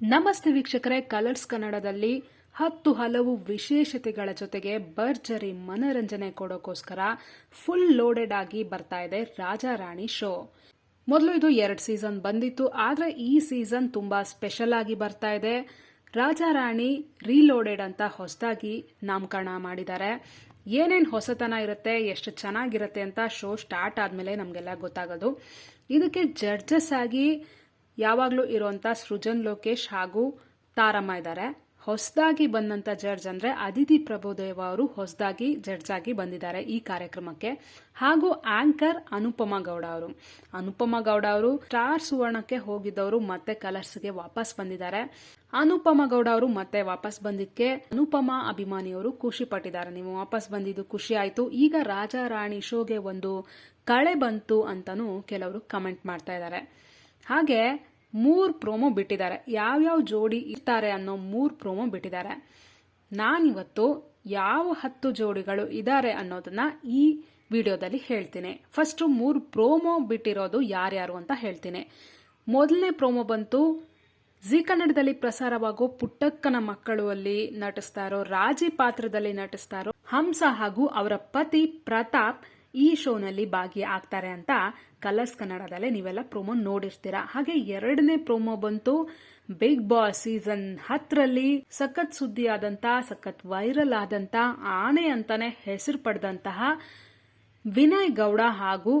ನಮಸ್ತೆ ವೀಕ್ಷಕರೇ, ಕಲರ್ಸ್ ಕನ್ನಡದಲ್ಲಿ ಹತ್ತು ಹಲವು ವಿಶೇಷತೆಗಳ ಜೊತೆಗೆ ಭರ್ಜರಿ ಮನರಂಜನೆ ಕೊಡೋಕ್ಕೋಸ್ಕರ ಫುಲ್ ಲೋಡೆಡ್ ಆಗಿ ಬರ್ತಾ ಇದೆ ರಾಜಾ ರಾಣಿ ಶೋ ಮೊದಲು ಇದು ಎರಡು ಸೀಸನ್ ಬಂದಿತ್ತು, ಆದರೆ ಈ ಸೀಸನ್ ತುಂಬಾ ಸ್ಪೆಷಲ್ ಆಗಿ ಬರ್ತಾ ಇದೆ. ರಾಜಾ ರಾಣಿ ರೀಲೋಡೆಡ್ ಅಂತ ಹೊಸದಾಗಿ ನಾಮಕರಣ ಮಾಡಿದ್ದಾರೆ. ಏನೇನು ಹೊಸತನ ಇರುತ್ತೆ, ಎಷ್ಟು ಚೆನ್ನಾಗಿರುತ್ತೆ ಅಂತ ಶೋ ಸ್ಟಾರ್ಟ್ ಆದಮೇಲೆ ನಮಗೆಲ್ಲ ಗೊತ್ತಾಗೋದು. ಇದಕ್ಕೆ ಜಡ್ಜಸ್ ಆಗಿ ಯಾವಾಗಲೂ ಇರುವಂಥ ಸೃಜನ್, ಲೋಕೇಶ್ ಹಾಗೂ ತಾರಮ್ಮ ಇದ್ದಾರೆ. ಹೊಸದಾಗಿ ಬಂದಂಥ ಜಡ್ಜ್ ಅಂದರೆ ಅದಿತಿ ಪ್ರಭುದೇವ ಅವರು ಹೊಸದಾಗಿ ಜಡ್ಜ್ ಆಗಿ ಬಂದಿದ್ದಾರೆ ಈ ಕಾರ್ಯಕ್ರಮಕ್ಕೆ. ಹಾಗೂ ಆಂಕರ್ ಅನುಪಮ ಗೌಡ ಅವರು. ಅನುಪಮ ಗೌಡ ಅವರು ಸ್ಟಾರ್ ಸುವರ್ಣಕ್ಕೆ ಹೋಗಿದ್ದವರು ಮತ್ತೆ ಕಲರ್ಸ್ಗೆ ವಾಪಸ್ ಬಂದಿದ್ದಾರೆ. ಅನುಪಮ ಗೌಡ ಅವರು ಮತ್ತೆ ವಾಪಸ್ ಬಂದಿದ್ದಕ್ಕೆ ಅನುಪಮ ಅಭಿಮಾನಿಯವರು ಖುಷಿ ಪಟ್ಟಿದ್ದಾರೆ. ನೀವು ವಾಪಸ್ ಬಂದಿದ್ದು ಖುಷಿ ಆಯ್ತು. ಈಗ ರಾಜ ರಾಣಿ ಶೋಗೆ ಒಂದು ಕಳೆ ಬಂತು ಅಂತಲೂ ಕೆಲವರು ಕಮೆಂಟ್ ಮಾಡ್ತಾ ಇದ್ದಾರೆ. ಹಾಗೆ ಮೂರು ಪ್ರೋಮೋ ಬಿಟ್ಟಿದ್ದಾರೆ. ಯಾವ್ಯಾವ ಜೋಡಿ ಇರ್ತಾರೆ ಅನ್ನೋ ಮೂರು ಪ್ರೋಮೋ ಬಿಟ್ಟಿದ್ದಾರೆ. ನಾನಿವತ್ತು ಯಾವ ಹತ್ತು ಜೋಡಿಗಳು ಇದ್ದಾರೆ ಅನ್ನೋದನ್ನ ಈ ವಿಡಿಯೋದಲ್ಲಿ ಹೇಳ್ತೀನಿ. ಫಸ್ಟು ಮೂರು ಪ್ರೋಮೋ ಬಿಟ್ಟಿರೋದು ಯಾರ್ಯಾರು ಅಂತ ಹೇಳ್ತೀನಿ. ಮೊದಲನೇ ಪ್ರೋಮೋ ಬಂತು ಜಿ ಕನ್ನಡದಲ್ಲಿ ಪ್ರಸಾರವಾಗೋ ಪುಟ್ಟಕ್ಕನ ಮಕ್ಕಳು ಅಲ್ಲಿ ನಟಿಸ್ತಾರೋ ರಾಜಿ ಪಾತ್ರದಲ್ಲಿ ನಟಿಸ್ತಾರೋ ಹಂಸ ಹಾಗೂ ಅವರ ಪತಿ ಪ್ರತಾಪ್ ಈ ಶೋನಲ್ಲಿ ಭಾಗಿ ಆಗ್ತಾರೆ ಅಂತ ಕಲರ್ಸ್ ಕನ್ನಡದಲ್ಲೇ ನೀವೆಲ್ಲ ಪ್ರೋಮೋ ನೋಡಿರ್ತೀರಾ. ಹಾಗೆ ಎರಡನೇ ಪ್ರೋಮೋ ಬಂತು ಬಿಗ್ ಬಾಸ್ ಸೀಸನ್ ಹತ್ತರಲ್ಲಿ. ಸಖತ್ ಸುದ್ದಿ ಆದಂತ ಸಖತ್ ವೈರಲ್ ಆದಂತ, ಆನೆ ಅಂತಾನೆ ಹೆಸರು ಪಡೆದಂತಹ ವಿನಯ್ ಗೌಡ ಹಾಗೂ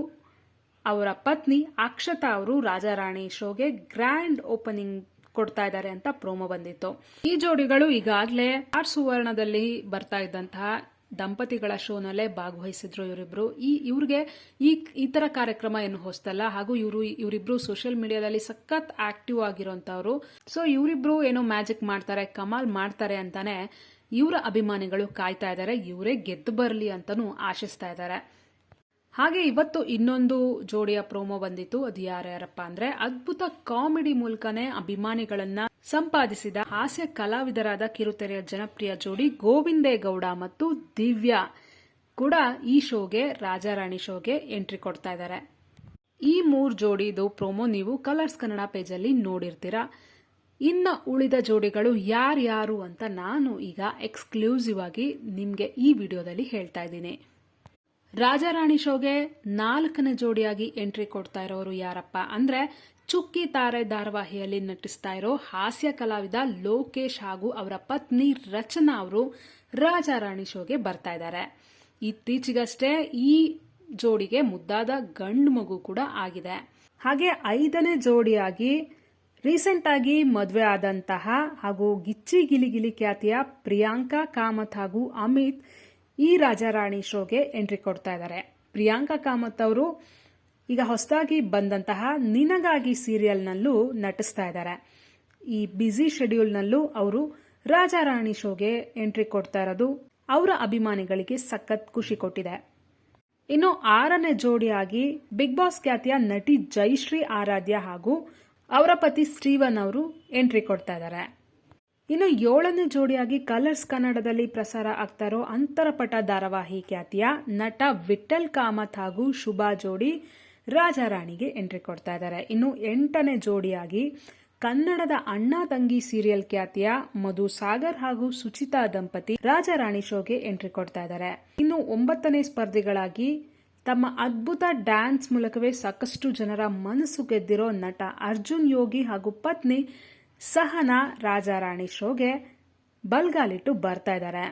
ಅವರ ಪತ್ನಿ ಅಕ್ಷತಾ ಅವರು ರಾಜಾರಾಣಿ ಶೋಗೆ ಗ್ರ್ಯಾಂಡ್ ಓಪನಿಂಗ್ ಕೊಡ್ತಾ ಇದ್ದಾರೆ ಅಂತ ಪ್ರೋಮೋ ಬಂದಿತ್ತು. ಈ ಜೋಡಿಗಳು ಈಗಾಗಲೇ ಆರ್ ಸುವರ್ಣದಲ್ಲಿ ಬರ್ತಾ ಇದ್ದಂತಹ ದಂಪತಿಗಳ ಶೋನಲ್ಲೇ ಭಾಗವಹಿಸಿದ್ರು ಇವರಿಬ್ರು. ಈ ಇವ್ರಿಗೆ ಈ ಈ ತರ ಕಾರ್ಯಕ್ರಮ ಏನು ಹೊಸ್ತಲ್ಲ ಹಾಗೂ ಇವರು, ಇವರಿಬ್ರು ಸೋಷಿಯಲ್ ಮೀಡಿಯಾದಲ್ಲಿ ಸಖತ್ ಆಕ್ಟಿವ್ ಆಗಿರೋಂಥವ್ರು. ಸೊ ಇವರಿಬ್ರು ಏನೋ ಮ್ಯಾಜಿಕ್ ಮಾಡ್ತಾರೆ, ಕಮಾಲ್ ಮಾಡ್ತಾರೆ ಅಂತಾನೆ ಇವರ ಅಭಿಮಾನಿಗಳು ಕಾಯ್ತಾ ಇದ್ದಾರೆ ಇವರೇ ಗೆದ್ದು ಬರಲಿ ಅಂತಲೂ ಆಶಿಸ್ತಾ ಇದ್ದಾರೆ ಹಾಗೆ ಇವತ್ತು ಇನ್ನೊಂದು ಜೋಡಿಯ ಪ್ರೋಮೋ ಬಂದಿತ್ತು. ಅದು ಯಾರ್ಯಾರಪ್ಪ ಅಂದ್ರೆ ಅದ್ಭುತ ಕಾಮಿಡಿ ಮೂಲಕನೇ ಅಭಿಮಾನಿಗಳನ್ನ ಸಂಪಾದಿಸಿದ ಹಾಸ್ಯ ಕಲಾವಿದರಾದ ಕಿರುತೆರೆಯ ಜನಪ್ರಿಯ ಜೋಡಿ ಗೋವಿಂದೇ ಗೌಡ ಮತ್ತು ದಿವ್ಯಾ ಕೂಡ ಈ ಶೋಗೆ, ರಾಜಾರಾಣಿ ಶೋಗೆ ಎಂಟ್ರಿ ಕೊಡ್ತಾ ಇದ್ದಾರೆ. ಈ ಮೂರು ಜೋಡಿದು ಪ್ರೋಮೋ ನೀವು ಕಲರ್ಸ್ ಕನ್ನಡ ಪೇಜಲ್ಲಿ ನೋಡಿರ್ತೀರಾ. ಇನ್ನ ಉಳಿದ ಜೋಡಿಗಳು ಯಾರ್ಯಾರು ಅಂತ ನಾನು ಈಗ ಎಕ್ಸ್ಕ್ಲೂಸಿವ್ ಆಗಿ ನಿಮಗೆ ಈ ವಿಡಿಯೋದಲ್ಲಿ ಹೇಳ್ತಾ ಇದ್ದೀನಿ. ರಾಜಾರಾಣಿ ಶೋಗೆ ನಾಲ್ಕನೇ ಜೋಡಿಯಾಗಿ ಎಂಟ್ರಿ ಕೊಡ್ತಾ ಇರೋರು ಯಾರಪ್ಪ ಅಂದ್ರೆ ಚುಕ್ಕಿ ತಾರೆ ಧಾರಾವಾಹಿಯಲ್ಲಿ ನಟಿಸ್ತಾ ಇರೋ ಹಾಸ್ಯ ಕಲಾವಿದ ಲೋಕೇಶ್ ಹಾಗೂ ಅವರ ಪತ್ನಿ ರಚನಾ ಅವರು ರಾಜಾರಾಣಿ ಶೋಗೆ ಬರ್ತಾ ಇದ್ದಾರೆ. ಇತ್ತೀಚೆಗಷ್ಟೇ ಈ ಜೋಡಿಗೆ ಮುದ್ದಾದ ಗಂಡು ಮಗು ಕೂಡ ಆಗಿದೆ. ಹಾಗೆ ಐದನೇ ಜೋಡಿಯಾಗಿ ರೀಸೆಂಟ್ ಆಗಿ ಮದುವೆ ಆದಂತಹ ಹಾಗೂ ಗಿಚ್ಚಿ ಗಿಲಿಗಿಲಿ ಖ್ಯಾತಿಯ ಪ್ರಿಯಾಂಕಾ ಕಾಮತ್ ಹಾಗೂ ಅಮಿತ್ ಈ ರಾಜಾರಾಣಿ ಶೋಗೆ ಎಂಟ್ರಿ ಕೊಡ್ತಾ ಇದ್ದಾರೆ. ಪ್ರಿಯಾಂಕಾ ಕಾಮತ್ ಅವರು ಈಗ ಹೊಸದಾಗಿ ಬಂದಂತಹ ನಿನಗಾಗಿ ಸೀರಿಯಲ್ನಲ್ಲೂ ನಟಿಸ್ತಾ ಇದ್ದಾರೆ. ಈ ಬ್ಯುಸಿ ಶೆಡ್ಯೂಲ್ನಲ್ಲೂ ಅವರು ರಾಜಾರಾಣಿ ಶೋಗೆ ಎಂಟ್ರಿ ಕೊಡ್ತಾ ಇರೋದು ಅವರ ಅಭಿಮಾನಿಗಳಿಗೆ ಸಖತ್ ಖುಷಿ ಕೊಟ್ಟಿದೆ. ಇನ್ನು ಆರನೇ ಜೋಡಿಯಾಗಿ ಬಿಗ್ ಬಾಸ್ ಖ್ಯಾತಿಯ ನಟಿ ಜೈಶ್ರೀ ಆರಾಧ್ಯ ಹಾಗೂ ಅವರ ಪತಿ ಸ್ಟೀವನ್ ಅವರು ಎಂಟ್ರಿ ಕೊಡ್ತಾ ಇದ್ದಾರೆ. ಇನ್ನು ಏಳನೇ ಜೋಡಿಯಾಗಿ ಕಲರ್ಸ್ ಕನ್ನಡದಲ್ಲಿ ಪ್ರಸಾರ ಆಗ್ತಾ ಇರೋ ಅಂತರಪಟ ಧಾರಾವಾಹಿ ಖ್ಯಾತಿಯ ನಟ ವಿಠಲ್ ಕಾಮತ್ ಹಾಗೂ ಶುಭಾ ಜೋಡಿ ರಾಜಾರಾಣಿಗೆ ಎಂಟ್ರಿ ಕೊಡ್ತಾ ಇದ್ದಾರೆ. ಇನ್ನು ಎಂಟನೇ ಜೋಡಿಯಾಗಿ ಕನ್ನಡದ ಅಣ್ಣ ತಂಗಿ ಸೀರಿಯಲ್ ಖ್ಯಾತಿಯ ಮಧು ಸಾಗರ್ ಹಾಗೂ ಸುಚಿತಾ ದಂಪತಿ ರಾಜಾರಾಣಿ ಶೋಗೆ ಎಂಟ್ರಿ ಕೊಡ್ತಾ ಇದ್ದಾರೆ. ಇನ್ನು ಒಂಬತ್ತನೇ ಸ್ಪರ್ಧಿಗಳಾಗಿ ತಮ್ಮ ಅದ್ಭುತ ಡ್ಯಾನ್ಸ್ ಮೂಲಕವೇ ಸಾಕಷ್ಟು ಜನರ ಮನಸ್ಸು ಗೆದ್ದಿರೋ ನಟ ಅರ್ಜುನ್, ಯೋಗಿ ಹಾಗೂ ಪತ್ನಿ ಸಹನಾ ರಾಜಾರಾಣಿ ಶೋಗೆ ಬಲ್ಗಾಲಿಟ್ಟು ಬರ್ತಾ ಇದ್ದಾರೆ.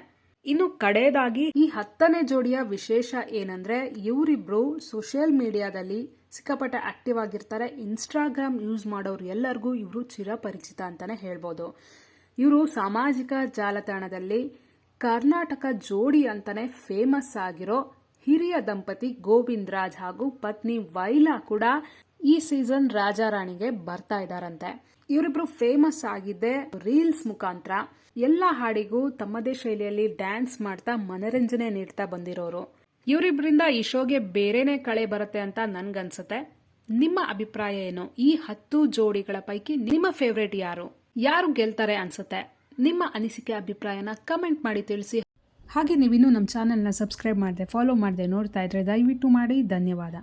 ಇನ್ನು ಕಡೆಯದಾಗಿ ಈ ಹತ್ತನೇ ಜೋಡಿಯ ವಿಶೇಷ ಏನಂದ್ರೆ ಇವರಿಬ್ರು ಸೋಷಿಯಲ್ ಮೀಡಿಯಾದಲ್ಲಿ ಸಿಕ್ಕಾಪಟ್ಟೆ ಆಕ್ಟಿವ್ ಆಗಿರ್ತಾರೆ. ಇನ್ಸ್ಟಾಗ್ರಾಮ್ ಯೂಸ್ ಮಾಡೋರು ಎಲ್ಲರಿಗೂ ಇವರು ಚಿರಪರಿಚಿತ ಅಂತಾನೆ ಹೇಳ್ಬೋದು. ಇವರು ಸಾಮಾಜಿಕ ಜಾಲತಾಣದಲ್ಲಿ ಕರ್ನಾಟಕ ಜೋಡಿ ಅಂತಾನೆ ಫೇಮಸ್ ಆಗಿರೋ ಹಿರಿಯ ದಂಪತಿ ಗೋವಿಂದ್ ರಾಜ್ ಹಾಗೂ ಪತ್ನಿ ವೈಲಾ ಕೂಡ ಈ ಸೀಸನ್ ರಾಜಾರಾಣಿಗೆ ಬರ್ತಾ ಇದ್ದಾರಂತೆ ಇವರಿಬ್ರು ಫೇಮಸ್ ಆಗಿದೆ ರೀಲ್ಸ್ ಮುಖಾಂತರ ಎಲ್ಲ ಹಾಡಿಗೂ ತಮ್ಮದೇ ಶೈಲಿಯಲ್ಲಿ ಡ್ಯಾನ್ಸ್ ಮಾಡ್ತಾ ಮನರಂಜನೆ ನೀಡ್ತಾ ಬಂದಿರೋರು. ಇವರಿಬ್ರಿಂದ ಈ ಶೋಗೆ ಬೇರೆನೆ ಕಳೆ ಬರುತ್ತೆ ಅಂತ ನನ್ಗನ್ಸುತ್ತೆ. ನಿಮ್ಮ ಅಭಿಪ್ರಾಯ ಏನು? ಈ ಹತ್ತು ಜೋಡಿಗಳ ಪೈಕಿ ನಿಮ್ಮ ಫೇವ್ರೇಟ್ ಯಾರು? ಯಾರು ಗೆಲ್ತಾರೆ ಅನ್ಸುತ್ತೆ? ನಿಮ್ಮ ಅನಿಸಿಕೆ ಅಭಿಪ್ರಾಯನ ಕಮೆಂಟ್ ಮಾಡಿ ತಿಳಿಸಿ. ಹಾಗೆ ನೀವಿನ್ನೂ ನಮ್ಮ ಚಾನೆಲ್ನ ಸಬ್ಸ್ಕ್ರೈಬ್ ಮಾಡಿದೆ ಫಾಲೋ ಮಾಡಿದೆ ನೋಡ್ತಾ ಇದ್ರೆ ದಯವಿಟ್ಟು ಮಾಡಿ. ಧನ್ಯವಾದ.